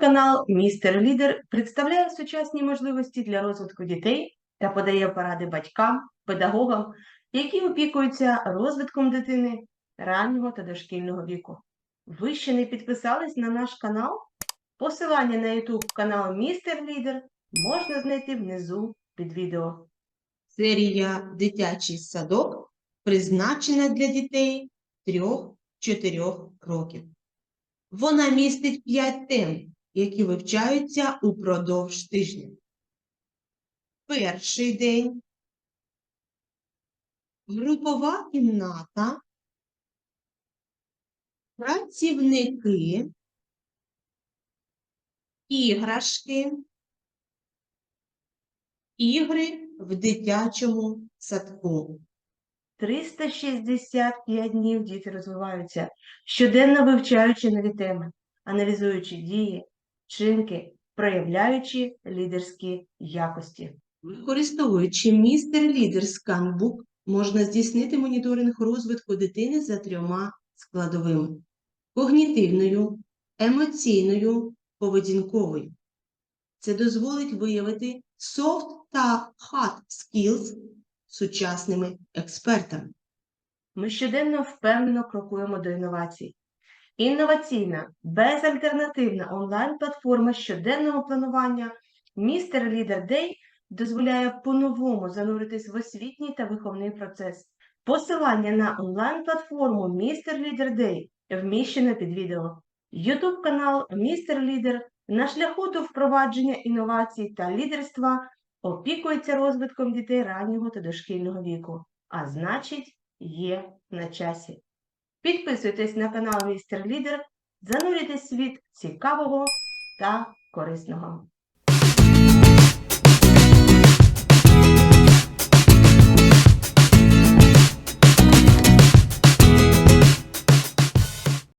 канал Містер Лідер представляє сучасні можливості для розвитку дітей та подає поради батькам, педагогам, які опікуються розвитком дитини раннього та дошкільного віку. Ви ще не підписались на наш канал? Посилання на YouTube канал Містер Лідер можна знайти внизу під відео. Серія Дитячий садок призначена для дітей 3-4 років. Вона містить 5 тем, які вивчаються упродовж тижня. Перший день. Групова кімната. Працівники. Іграшки. Ігри в дитячому садку. 365 днів діти розвиваються, щоденно вивчаючи нові теми, аналізуючи дії, вчинки, проявляючи лідерські якості. Використовуючи містер Лідер Сканбук, можна здійснити моніторинг розвитку дитини за трьома складовими: когнітивною, емоційною, поведінковою. Це дозволить виявити soft та hard skills сучасними експертами. Ми щоденно впевнено крокуємо до інновацій. Інноваційна, безальтернативна онлайн-платформа щоденного планування Містер Лідер Дей дозволяє по-новому зануритись в освітній та виховний процес. Посилання на онлайн-платформу Містер Лідер Дей вміщено під відео. YouTube канал Містер Лідер на шляху до впровадження інновацій та лідерства опікується розвитком дітей раннього та дошкільного віку, а значить, є на часі. Підписуйтесь на канал Містер Лідер, занурюйтесь світ цікавого та корисного.